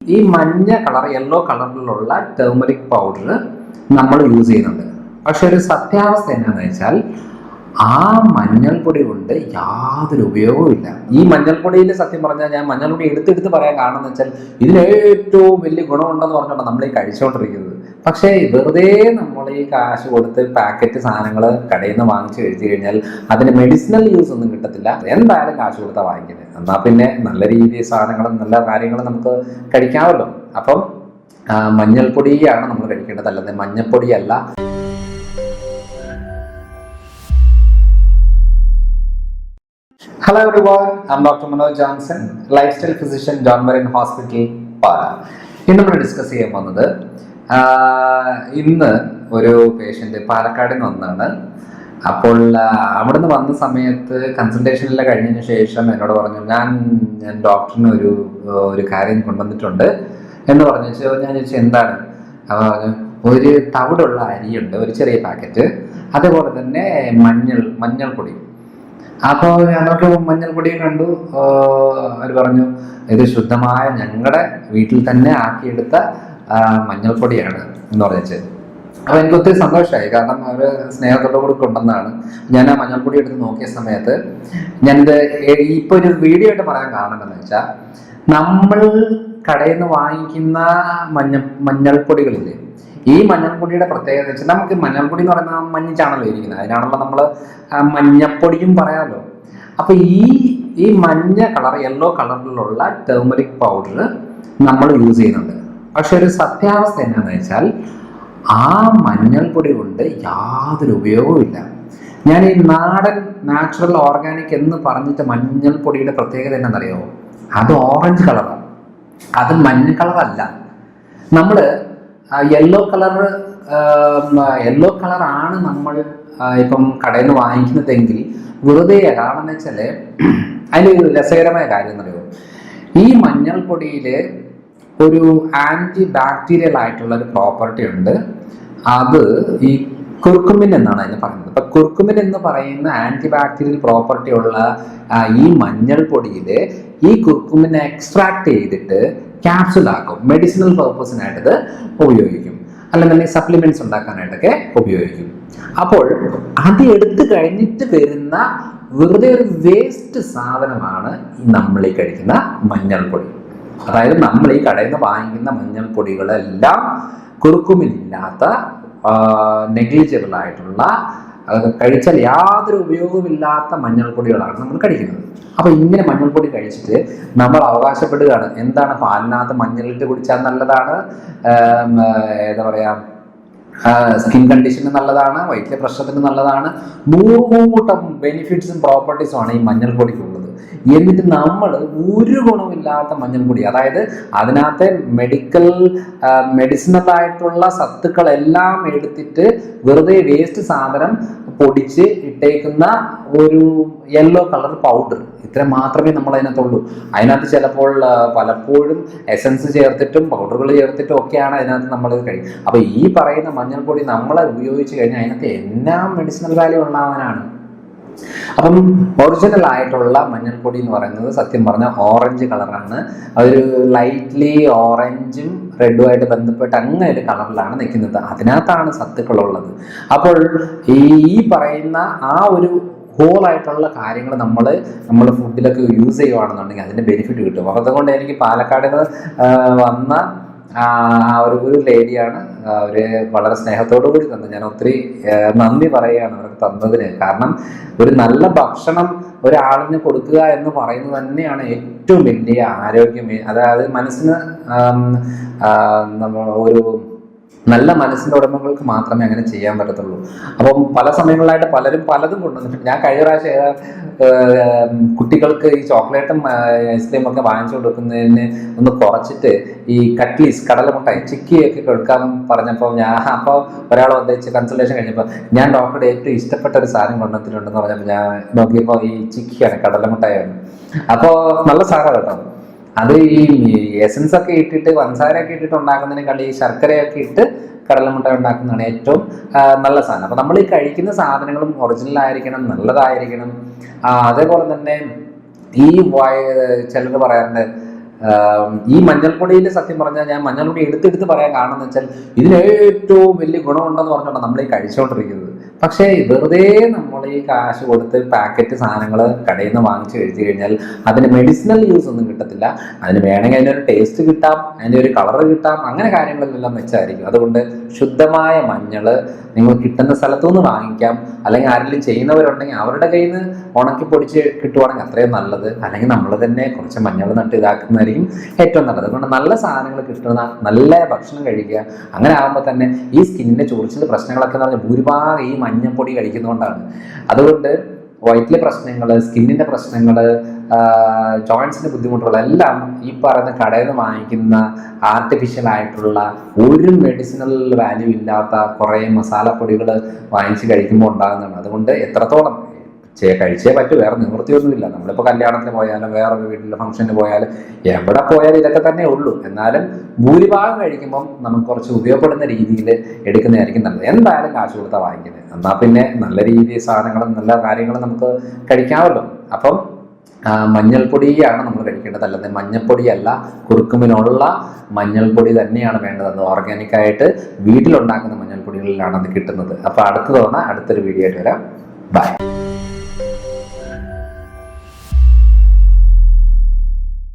ഈ മഞ്ഞ colour yellow കളറിലുള്ള ടേമറിക് പൗഡർ നമ്മൾ യൂസ് ചെയ്യുന്നുണ്ട്. പക്ഷെ ഒരു സത്യാവസ്ഥ എന്നാന്ന് വെച്ചാൽ ആ മഞ്ഞൾപ്പൊടി കൊണ്ട് യാതൊരു ഉപയോഗവും ഇല്ല. ഈ മഞ്ഞൾപ്പൊടിയിൽ സത്യം പറഞ്ഞാൽ ഞാൻ മഞ്ഞൾപ്പൊടി എടുത്തെടുത്ത് പറയാൻ കാരണം എന്ന് വെച്ചാൽ ഇതിലേറ്റവും വലിയ ഗുണമുണ്ടെന്ന് പറഞ്ഞുകൊണ്ട് നമ്മൾ ഈ കഴിച്ചുകൊണ്ടിരിക്കുന്നത്. പക്ഷേ വെറുതെ നമ്മൾ ഈ കാശ് കൊടുത്ത് പാക്കറ്റ് സാധനങ്ങൾ കടയിൽ നിന്ന് വാങ്ങിച്ചു കഴിച്ചു കഴിഞ്ഞാൽ അതിന് മെഡിസിനൽ യൂസ് ഒന്നും കിട്ടത്തില്ല. എന്തായാലും കാശ് കൊടുത്താൽ വാങ്ങിക്കുന്നത് എന്നാൽ പിന്നെ നല്ല രീതിയിൽ സാധനങ്ങളും നല്ല കാര്യങ്ങളും നമുക്ക് കഴിക്കാമല്ലോ. അപ്പം മഞ്ഞൾപ്പൊടിയാണ് നമ്മൾ കഴിക്കേണ്ടത്. അല്ലാതെ മഞ്ഞൾപ്പൊടിയല്ല hello every one I'm doctor Manoj Johnson lifestyle physician John മറിൻ hospital Pala ഇന്ന് നമ്മൾ ഡിസ്കസ് ചെയ്യാൻ പോകുന്നത് ഇന്ന് ഒരു പേഷ്യന്റ് പാലക്കാട് നിന്ന് വന്നാണ്. അപ്പോൾ അവിടുന്ന് വന്ന സമയത്ത് കൺസൾട്ടേഷനെല്ലാം കഴിഞ്ഞതിന് ശേഷം എന്നോട് പറഞ്ഞു ഞാൻ ഞാൻ ഡോക്ടറിന് ഒരു ഒരു കാര്യം കൊണ്ടുവന്നിട്ടുണ്ട്. എന്ന് പറഞ്ഞു. വെച്ചാൽ ഞാൻ ചോദിച്ചു എന്താണ്? അപ്പോൾ പറഞ്ഞു, ഒരു തവിടുള്ള അരിയുണ്ട് ഒരു ചെറിയ പാക്കറ്റ്. അതുപോലെ തന്നെ മഞ്ഞൾ മഞ്ഞൾപ്പൊടി അപ്പോൾ ഞങ്ങൾക്ക് മഞ്ഞൾപ്പൊടിയും കണ്ടു. അവർ പറഞ്ഞു ഇത് ശുദ്ധമായ ഞങ്ങളുടെ വീട്ടിൽ തന്നെ ആക്കിയെടുത്ത മഞ്ഞൾപ്പൊടിയാണ് എന്ന് പറഞ്ഞു. അപ്പോൾ എനിക്ക് ഒത്തിരി സന്തോഷമായി കാരണം അവർ സ്നേഹത്തോടെ കൂടി കൊണ്ടുവന്നാണ് ഞാൻ ആ മഞ്ഞൾപ്പൊടി എടുത്ത് നോക്കിയ സമയത്ത് ഞാൻ ഞാനിത് ഇപ്പോൾ ഒരു വീഡിയോ ആയിട്ട് പറയാൻ കാരണം എന്താണെന്ന് വെച്ചാൽ നമ്മൾ കടയിൽ നിന്ന് വാങ്ങിക്കുന്ന മഞ്ഞ മഞ്ഞൾപ്പൊടികളില്ലേ ഈ മഞ്ഞൾപ്പൊടിയുടെ പ്രത്യേകത എന്ന് വെച്ചാൽ നമുക്ക് മഞ്ഞൾപ്പൊടി എന്ന് പറയുന്നത് മഞ്ഞിച്ചാണല്ലോ ഇരിക്കുന്നത്. അതിനാണല്ലോ നമ്മൾ മഞ്ഞപ്പൊടിയും പറയാമല്ലോ അപ്പൊ ഈ ഈ മഞ്ഞ കളർ യെല്ലോ കളറിലുള്ള ടേമറിക് പൗഡർ നമ്മൾ യൂസ് ചെയ്യുന്നുണ്ട്. പക്ഷെ ഒരു സത്യാവസ്ഥ എന്നാന്ന് വെച്ചാൽ ആ മഞ്ഞൾപ്പൊടി കൊണ്ട് യാതൊരു ഉപയോഗവുമില്ല ഞാൻ ഈ നാടൻ നാച്ചുറൽ ഓർഗാനിക് എന്ന് പറഞ്ഞിട്ട് മഞ്ഞൾപ്പൊടിയുടെ പ്രത്യേകത എന്നറിയോ അത് ഓറഞ്ച് കളറാണ് അത് മഞ്ഞ കളറല്ല. നമ്മൾ യെല്ലോ കളർ യെല്ലോ കളറാണ് നമ്മൾ ഇപ്പം കടയിൽ നിന്ന് വാങ്ങിക്കുന്നതെങ്കിൽ വെറുതെ കാരണം എന്ന് വെച്ചാൽ അതിൽ രസകരമായ കാര്യം എന്നറിയോ ഈ മഞ്ഞൾപ്പൊടിയിൽ ഒരു ആന്റി ബാക്ടീരിയൽ ആയിട്ടുള്ള ഒരു പ്രോപ്പർട്ടി ഉണ്ട്. അത് ഈ കുർക്കുമിൻ എന്നാണ് അതിന് പറയുന്നത്. അപ്പൊ കുർക്കുമിൻ എന്ന് പറയുന്ന ആന്റി ബാക്ടീരിയൽ പ്രോപ്പർട്ടി ഉള്ള ഈ മഞ്ഞൾ പൊടിയിൽ ഈ കുർക്കുമിനെ എക്സ്ട്രാക്ട് ചെയ്തിട്ട് ക്യാപ്സുൽ ആക്കും. മെഡിസിനൽ പർപ്പസിനായിട്ട് ഇത് ഉപയോഗിക്കും. അല്ലെങ്കിൽ സപ്ലിമെന്റ്സ് ഉണ്ടാക്കാനായിട്ടൊക്കെ ഉപയോഗിക്കും. അപ്പോൾ അത് എടുത്തു കഴിഞ്ഞിട്ട് വരുന്ന വെറുതെ ഒരു വേസ്റ്റ് സാധനമാണ് നമ്മൾ ഈ കഴിക്കുന്ന മഞ്ഞൾപ്പൊടി അതായത് നമ്മൾ ഈ കടയിൽ നിന്ന് വാങ്ങിക്കുന്ന മഞ്ഞൾപ്പൊടികളെല്ലാം കുറുക്കുമില്ലാത്ത നെഗ്ലിജിബിൾ ആയിട്ടുള്ള കഴിച്ചാൽ യാതൊരു ഉപയോഗമില്ലാത്ത മഞ്ഞൾപ്പൊടികളാണ് നമ്മൾ കഴിക്കുന്നത്. അപ്പൊ ഇങ്ങനെ മഞ്ഞൾപ്പൊടി കഴിച്ചിട്ട് നമ്മൾ അവകാശപ്പെടുകയാണ് എന്താണ് പാലിനകത്ത് മഞ്ഞളിട്ട് കുടിച്ചാൽ നല്ലതാണ്? എന്താ പറയാ? സ്കിൻ കണ്ടീഷന് നല്ലതാണ് വയറ്റിലെ പ്രശ്നത്തിന് നല്ലതാണ്. നൂറുകൂട്ടം ബെനിഫിറ്റ്സും പ്രോപ്പർട്ടീസും ആണ് ഈ മഞ്ഞൾപ്പൊടിക്കുള്ളത്. എന്നിട്ട് നമ്മൾ ഒരു ഗുണമില്ലാത്ത മഞ്ഞൾപ്പൊടി അതായത് അതിനകത്തെ മെഡിക്കൽ മെഡിസിനൽ ആയിട്ടുള്ള സത്തുക്കളെല്ലാം എടുത്തിട്ട് വെറുതെ വേസ്റ്റ് സാധനം പൊടിച്ച് ഇട്ടേക്കുന്ന ഒരു യെല്ലോ കളർ പൗഡർ ഇത്ര മാത്രമേ നമ്മൾ അതിനകത്തുള്ളൂ അതിനകത്ത് ചിലപ്പോൾ പലപ്പോഴും എസൻസ് ചേർത്തിട്ടും പൗഡറുകൾ ചേർത്തിട്ടും ഒക്കെയാണ് അതിനകത്ത് നമ്മൾ കഴിയും അപ്പോൾ ഈ പറയുന്ന മഞ്ഞൾപ്പൊടി നമ്മളെ ഉപയോഗിച്ച് കഴിഞ്ഞാൽ അതിനകത്ത് എന്നാ മെഡിസിനൽ വാല്യൂ ഉണ്ടാവാനാണ് അപ്പം ഒറിജിനൽ ആയിട്ടുള്ള മഞ്ഞൾപ്പൊടി എന്ന് പറയുന്നത് സത്യം പറഞ്ഞാൽ ഓറഞ്ച് കളറാണ് ഒരു ലൈറ്റ്ലി ഓറഞ്ചും റെഡുമായിട്ട് ബന്ധപ്പെട്ട് അങ്ങനെ ഒരു കളറിലാണ് നിൽക്കുന്നത്. അതിനകത്താണ് സത്തുക്കളുള്ളത് അപ്പോൾ ഈ പറയുന്ന ആ ഒരു ഹോൾ ആയിട്ടുള്ള കാര്യങ്ങൾ നമ്മൾ നമ്മൾ ഫുഡിലൊക്കെ യൂസ് ചെയ്യുവാണെന്നുണ്ടെങ്കിൽ അതിന്റെ ബെനിഫിറ്റ് കിട്ടും. അപ്പോൾ അതുകൊണ്ട് എനിക്ക് പാലക്കാട് വന്ന ഒരു ഒരു ലേഡിയാണ്. അവർ വളരെ സ്നേഹത്തോടു കൂടി തന്നത് ഞാൻ ഒത്തിരി നന്ദി പറയുകയാണ് അവർക്ക് തന്നതിന്. കാരണം ഒരു നല്ല ഭക്ഷണം ഒരാളിന് കൊടുക്കുക എന്ന് പറയുന്നത് തന്നെയാണ് ഏറ്റവും വലിയ ആരോഗ്യം. അതായത് മനസ്സിന് നമ്മൾ ഒരു നല്ല മനസ്സിന്റെ ഉടമകൾക്ക് മാത്രമേ അങ്ങനെ ചെയ്യാൻ പറ്റത്തുള്ളൂ. അപ്പം പല സമയങ്ങളിലായിട്ട് പലരും പലതും കൊണ്ടുവന്നിട്ടുണ്ട്. ഞാൻ കഴിഞ്ഞ പ്രാവശ്യം കുട്ടികൾക്ക് ഈ ചോക്ലേറ്റും ഐസ്ക്രീമും ഒക്കെ വാങ്ങിച്ചു കൊടുക്കുന്നതിന് ഒന്ന് കുറച്ചിട്ട് ഈ കട്ട്ലീസ് കടലമുട്ടായി ചിക്കിയൊക്കെ കൊടുക്കാൻ പറഞ്ഞപ്പോൾ ഞാൻ അപ്പോൾ ഒരാൾ ഉദ്ദേശിച്ച് കൺസൾട്ടേഷൻ കഴിഞ്ഞപ്പോൾ ഞാൻ ഡോക്ടറുടെ ഏറ്റവും ഇഷ്ടപ്പെട്ട ഒരു സാധനം കൊണ്ടുവന്നിട്ടുണ്ടെന്ന് പറഞ്ഞപ്പോൾ ഞാൻ നോക്കിയപ്പോൾ ഈ ചിക്കിയാണ് കടലമുട്ടായാണ്. അപ്പോൾ നല്ല സാധനം കേട്ടോ. അത് ഈ എസൻസ് ഒക്കെ ഇട്ടിട്ട് പഞ്ചസാരയൊക്കെ ഇട്ടിട്ട് ഉണ്ടാക്കുന്നതിനേക്കാൾ ഈ ശർക്കരയൊക്കെ ഇട്ട് കടലമുട്ട ഉണ്ടാക്കുന്നതാണ് ഏറ്റവും നല്ല സാധനം. അപ്പൊ നമ്മൾ ഈ കഴിക്കുന്ന സാധനങ്ങളും ഒറിജിനൽ ആയിരിക്കണം നല്ലതായിരിക്കണം. അതേപോലെ തന്നെ ഈ ചിലർ പറയാറുണ്ട് ഈ മഞ്ഞൾപ്പൊടിയിൽ സത്യം പറഞ്ഞാൽ ഞാൻ മഞ്ഞൾപ്പൊടി എടുത്തെടുത്ത് പറയാൻ കാരണം വെച്ചാൽ ഇതിന് ഏറ്റവും വലിയ ഗുണമുണ്ടെന്ന് പറഞ്ഞുകൊണ്ടാണ് നമ്മൾ ഈ കഴിച്ചുകൊണ്ടിരിക്കുന്നത് പക്ഷേ വെറുതെ നമ്മൾ ഈ കാശ് കൊടുത്ത് പാക്കറ്റ് സാധനങ്ങൾ കടയിൽ നിന്ന് വാങ്ങിച്ചു കഴിച്ചു കഴിഞ്ഞാൽ അതിന് മെഡിസിനൽ യൂസ് ഒന്നും കിട്ടത്തില്ല. അതിന് വേണമെങ്കിൽ അതിനൊരു ടേസ്റ്റ് കിട്ടാം അതിന്റെ ഒരു കളർ കിട്ടാം അങ്ങനെ കാര്യങ്ങളിലെല്ലാം മെച്ചമായിരിക്കും അതുകൊണ്ട് ശുദ്ധമായ മഞ്ഞൾ നിങ്ങൾ കിട്ടുന്ന സ്ഥലത്തു നിന്ന് വാങ്ങിക്കാം. അല്ലെങ്കിൽ ആരെങ്കിലും ചെയ്യുന്നവരുണ്ടെങ്കിൽ അവരുടെ കയ്യിൽ നിന്ന് ഉണക്കി പൊടിച്ച് കിട്ടുവാണെങ്കിൽ അത്രയും നല്ലത്. അല്ലെങ്കിൽ നമ്മൾ തന്നെ കുറച്ച് മഞ്ഞൾ നട്ട് ഇതാക്കുന്നതായിരിക്കും ഏറ്റവും നല്ലത്. അതുകൊണ്ട് നല്ല സാധനങ്ങൾ കിട്ടുന്ന നല്ല ഭക്ഷണം കഴിക്കുക. അങ്ങനെ ആകുമ്പോൾ തന്നെ ഈ സ്കിന്നിന്റെ ചൊറിച്ചിൽ പ്രശ്നങ്ങളൊക്കെ എന്ന് പറഞ്ഞാൽ ഭൂരിഭാഗം ഈ മഞ്ഞപ്പൊടി കഴിക്കുന്നതുകൊണ്ടാണ്. അതുകൊണ്ട് വയറ്റിലെ പ്രശ്നങ്ങൾ സ്കിന്നിന്റെ പ്രശ്നങ്ങൾ ജോയിൻസിന്റെ ബുദ്ധിമുട്ടുകൾ എല്ലാം ഈ പറയുന്ന കടയിൽ നിന്ന് വാങ്ങിക്കുന്ന ആർട്ടിഫിഷ്യൽ ആയിട്ടുള്ള ഒരു മെഡിസിനൽ വാല്യൂ ഇല്ലാത്ത കുറേ മസാലപ്പൊടികൾ വാങ്ങിച്ച് കഴിക്കുമ്പോൾ ഉണ്ടാകുന്നതാണ്. അതുകൊണ്ട് എത്രത്തോളം ചേ കഴിച്ചേ പറ്റൂ വേറെ നിവൃത്തിയൊന്നുമില്ല. നമ്മളിപ്പോൾ കല്യാണത്തിന് പോയാലും വേറൊരു വീട്ടിലെ ഫംഗ്ഷന് പോയാലും എവിടെ പോയാലും ഇതൊക്കെ തന്നെ ഉള്ളൂ. എന്നാലും ഭൂരിഭാഗം കഴിക്കുമ്പം നമുക്ക് കുറച്ച് ഉപയോഗപ്പെടുന്ന രീതിയിൽ എടുക്കുന്നതായിരിക്കും നല്ലത്. എന്തായാലും കാശ് കൊടുത്താൽ വാങ്ങിക്കുന്നത്. എന്നാൽ പിന്നെ നല്ല രീതിയിൽ സാധനങ്ങളും നല്ല കാര്യങ്ങളും നമുക്ക് കഴിക്കാമല്ലോ. അപ്പം മഞ്ഞൾപ്പൊടിയാണ് നമ്മൾ കഴിക്കേണ്ടത്. അല്ലാതെ മഞ്ഞൾപ്പൊടിയല്ല കുറുക്കുമിനുള്ള മഞ്ഞൾപ്പൊടി തന്നെയാണ് വേണ്ടത്. ഓർഗാനിക്കായിട്ട് വീട്ടിലുണ്ടാക്കുന്ന മഞ്ഞൾപ്പൊടികളിലാണ് അത് കിട്ടുന്നത്. അപ്പോൾ അടുത്ത തവണ അടുത്തൊരു വീഡിയോ ആയിട്ട് വരാം. ബൈ